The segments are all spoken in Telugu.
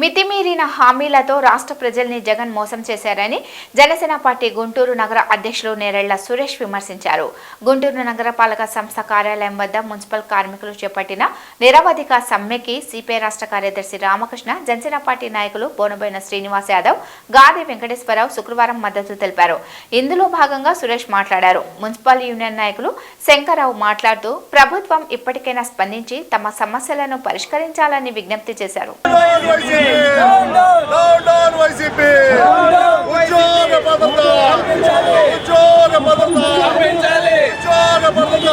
మితిమీరిన హామీలతో రాష్ట్ర ప్రజల్ని జగన్ మోసం చేశారని జనసేన పార్టీ గుంటూరు నగర అధ్యక్షులు నేరెళ్ళ సురేష్ విమర్శించారు. గుంటూరు నగరపాలక సంస్థ కార్యాలయం వద్ద మున్సిపల్ కార్మికులు చేపట్టిన నిరవధిక సమ్మెకి సిపిఐ రాష్ట్ర కార్యదర్శి రామకృష్ణ జనసేన పార్టీ నాయకులు బోనబోయిన శ్రీనివాస్ యాదవ్ గాది వెంకటేశ్వరరావు శుక్రవారం మద్దతు తెలిపారు. ఇందులో భాగంగా సురేష్ మాట్లాడారు. మున్సిపల్ యూనియన్ నాయకులు శంకర్రావు మాట్లాడుతూ ప్రభుత్వం ఇప్పటికైనా స్పందించి తమ సమస్యలను పరిష్కరించాలని విజ్ఞప్తి చేశారు. డౌన్ డౌన్ వైసీపీ ఉద్యోగ భద్రత. ఉద్యోగ భద్రత. ఉద్యోగ భద్రత.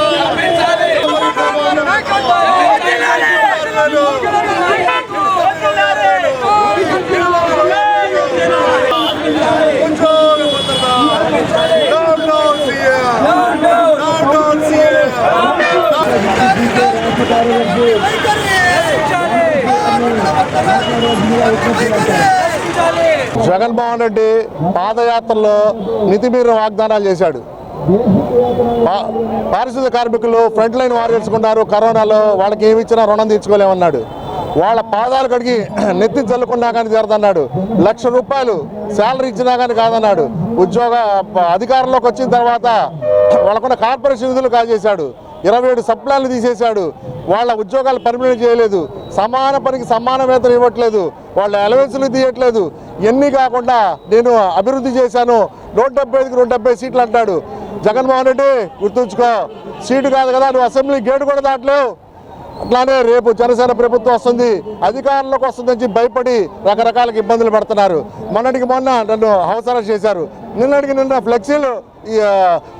ఉద్యోగ భద్రత down down CM down down CM Jaganmohan Reddy పాదయాత్రలో మితిమీరిన వాగ్దానాలు చేశాడు. పారిశుద్ధ్య కార్మికులు ఫ్రంట్ లైన్ వారియర్స్ ఉన్నారు కరోనాలో వాళ్ళకి ఏమి ఇచ్చినా రుణం తీర్చుకోలేమన్నాడు. వాళ్ళ పాదాలు కడిగి నెత్తి చల్లుకున్నా కానీ జరదన్నాడు. లక్ష రూపాయలు శాలరీ ఇచ్చినా కానీ కాదన్నాడు. ఉద్యోగ అధికారంలోకి వచ్చిన తర్వాత వాళ్ళకున్న కార్పొరేషన్ నిధులు కాజేశాడు. ఇరవై ఏడు సప్లాన్లు తీసేశాడు. వాళ్ళ ఉద్యోగాలు పర్మినెంట్ చేయలేదు. సమాన పనికి సమాన వేతనం ఇవ్వట్లేదు. వాళ్ళ అలవెన్సులు తీయట్లేదు. ఎన్ని కాకుండా నేను అభివృద్ధి చేశాను. నూట డెబ్బై ఐదుకి నూట డెబ్బై సీట్లు అంటాడు. జగన్మోహన్ రెడ్డి గుర్తుంచుకో. సీటు కాదు కదా నువ్వు అసెంబ్లీ గేటు కూడా దాటలేవు. అట్లానే రేపు జనసేన ప్రభుత్వం వస్తుంది అధికారంలోకి వస్తుందని భయపడి రకరకాల ఇబ్బందులు పడుతున్నారు. మొన్నటికి మొన్న నన్ను అవసరం చేశారు. నిన్నటికి నిన్న ఫ్లెక్సీలు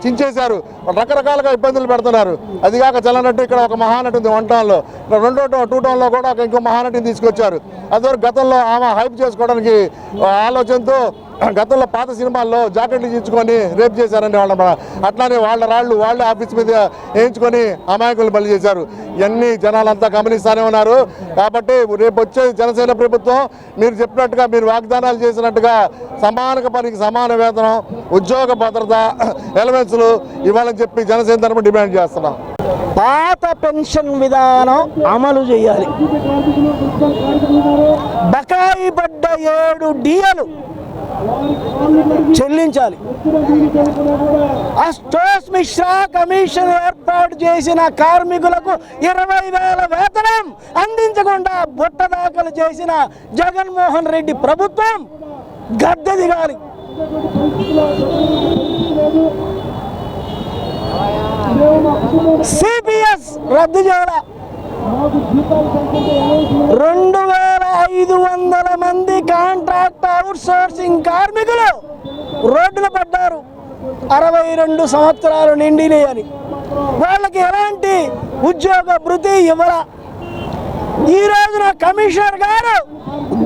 చించేశారు. రకరకాలుగా ఇబ్బందులు పెడుతున్నారు. అది కాక చల్లనట్టు ఇక్కడ ఒక మహానటి ఉంది వన్ టౌన్లో. రెండో టూ టౌన్లో కూడా ఒక ఇంకో మహానటిని తీసుకొచ్చారు. అదివరకు గతంలో ఆమె హైప్ చేసుకోవడానికి ఆలోచనతో గతంలో పాత సినిమాల్లో జాకెట్లు ఇచ్చుకొని రేపు చేశారండి వాళ్ళ అట్లానే వాళ్ళ రాళ్ళు వాళ్ళే ఆఫీస్ మీద వేయించుకొని అమాయకులు బలి చేశారు. ఇవన్నీ జనాలంతా గమనిస్తూనే ఉన్నారు. కాబట్టి రేపు వచ్చే జనసేన ప్రభుత్వం మీరు చెప్పినట్టుగా మీరు వాగ్దానాలు చేసినట్టుగా సమానక పనికి సమాన వేతనం ఉద్యోగ భద్రత ఎలవెన్స్లు ఇవ్వాలని చెప్పి జనసేన తరపు డిమాండ్ చేస్తున్నాం. పాత పెన్షన్ విధానం అమలు చేయాలి. బకాయి పడ్డ ఏడు డిఎలు చెల్లించాలి. అష్టోస్ మిశ్రా కమిషన్ ఏర్పాటు చేసిన కార్మికులకు ఇరవై వేల వేతనం అందించకుండా బుట్ట దాఖలు చేసిన జగన్మోహన్ రెడ్డి ప్రభుత్వం గద్దె దిగాలి. సిపిఎస్ రద్దు చేయాలి? రెండు వేల ఐదు వందల మంది కాంట్రాక్ట్ అవుట్సోర్సింగ్ కార్మికులు రోడ్డున పడ్డారు. అరవై రెండు సంవత్సరాలు నిండినాయని. వాళ్ళకి ఎలాంటి ఉద్యోగ భృతి ఇవ్వరా? ఈ రోజున కమిషనర్ గారు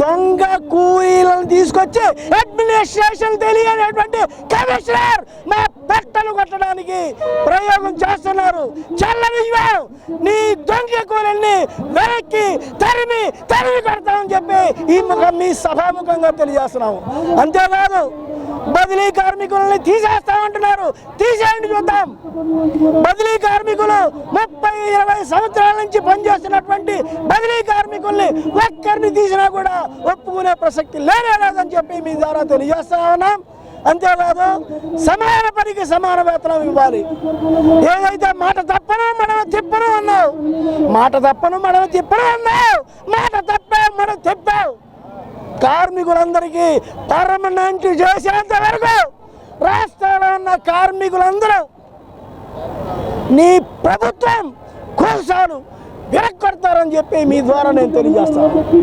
దొంగ కూలీలను తీసుకొచ్చి అడ్మినిస్ట్రేషన్ తెలియనటువంటి కమిషనర్ మా పెట్టలు కొట్టడానికి ప్రయోగం చేస్తున్నారు. చల్లని నీ దొంగ కూలీల్ని వెనక్కి తరిమి తరిమి కొడతామని చెప్పి ఈ ముఖం మీ సభాముఖంగా తెలియజేస్తున్నాము. అంతేకాదు బదిలీ కార్మికులని తీసేస్తామంటున్నారు. తీసేయండి చూద్దాం. బదిలీ కార్మికులు ముప్పై ఇరవై సంవత్సరాల నుంచి పనిచేస్తున్నటువంటి బదిలీ కార్మికుల్ని ఒక్కరిని తీసినా కూడా ఒప్పుకునే ప్రసక్తి లేనే లేదని చెప్పి మీ ద్వారా తెలియజేస్తా ఉన్నాం. అంతేకాదు సమాన పనికి సమాన వేతనం ఇవ్వాలి. ఏదైతే మాట తప్పను మనం తిప్పను అన్నావు. మాట తప్పను మనం తిప్పను అన్నావు. మాట తప్పే మనం తిప్పావు. కార్మికులందరికీ పర్మనెంట్ చేసేంత వరకు రాష్ట్రంలో ఉన్న కార్మికులందరూ నీ ప్రభుత్వం కోసాలు విరక్కొడతారని చెప్పి మీ ద్వారా నేను తెలియజేస్తాను